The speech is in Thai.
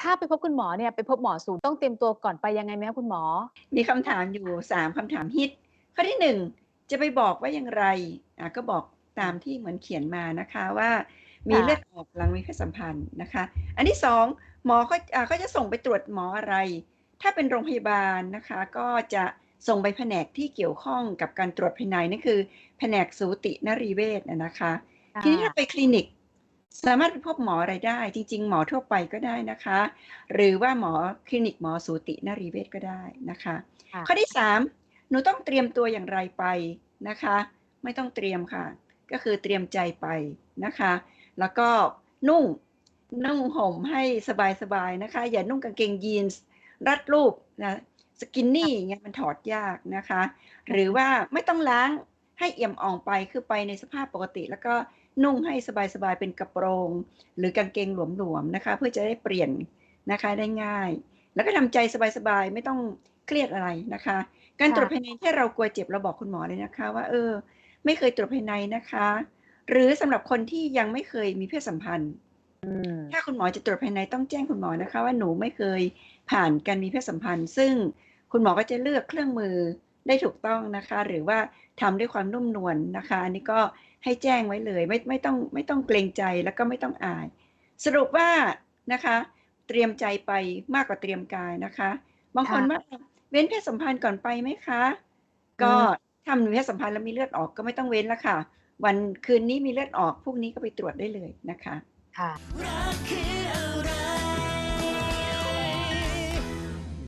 ถ้าไปพบคุณหมอเนี่ยไปพบหมอสูต้องเตรียมตัวก่อนไปยังไงไหมคะคุณหมอ?มีคำถามอยู่3คำถามฮิต ข้อที่1จะไปบอกว่าอย่างไรอ่าก็บอกตามที่เหมือนเขียนมานะคะว่ามีค่ะเลือดออกหลังมีเพศสัมพันธ์นะคะ อันที่2หมอเขาอ่าเขาจะส่งไปตรวจหมออะไร ถ้าเป็นโรงพยาบาลนะคะ ก็จะส่งไปแผนกที่เกี่ยวข้องกับการตรวจภายในนั่นคือ แผนกสูตินรีเวชอะนะคะค่ทีนี้ถ้าะไปคลินิก สามารถไปพบหมออะไรได้ จริง ๆ หมอทั่วไปก็ได้นะคะ หรือว่าหมอคลินิกหมอสูตินรีเวชก็ได้นะคะค่ะข้อที่3หนูต้องเตรียมตัวอย่างไรไปนะคะ ไม่ต้องเตรียมค่ะ ก็คือเตรียมใจไปนะคะ แล้วก็นุ่งนุ่งห่มให้สบายๆนะคะ อย่านุ่งกางเกงยีนส์รัดรูปนะสกินนีค่ะอย่างเงี้ยมันถอดยากนะคะ หรือว่าไม่ต้องล้างให้เอี่ยมอ่องไปคือไปในสภาพปกติ แล้วก็ นุ่งให้สบายๆเป็นกระโปรง หรือกางเกงหลวมๆนะคะ เพื่อจะได้เปลี่ยนนะคะได้ง่าย แล้วก็ทำใจสบายๆไม่ต้องเครียดอะไรนะคะ การค่ตรวจะภายในถ้าเรากลัวเจ็บเราบอกคุณหมอเลยนะคะ ว่าเออ ไม่เคยตรวจภายในนะคะ หรือสำหรับคนที่ยังไม่เคยมีเพศสัมพันธ์อืมถ้าคุณหมอจะตรวจภายในต้องแจ้งคุณหมอนะคะ ว่าหนูไม่เคยผ่านการมีเพศสัมพันธ์ ซึ่งคุณหมอก็จะเลือกเครื่องมือ ได้ถูกต้องนะคะ หรือว่าทำด้วยความนุ่มนวลนะคะอันนี้ก็ให้แจ้งไว้เลยไม่ไม่ต้องไม่ต้องเกรงใจแล้วก็ไม่ต้องอาย สรุปว่านะคะ เตรียมใจไปมากกว่าเตรียมกายนะคะ บางคค่ะนว่าเว้นเพศสัมพันธ์ก่อนไปไหมคะอืก็มถ้ามีเพศสัมพันธ์แล้วมีเลือดออกก็ไม่ต้องเว้นแล้วค่ะ วันคืนนี้มีเลือดออกพรุ่งนี้ก็ไปตรวจได้เลยนะคะค่ะรักคือ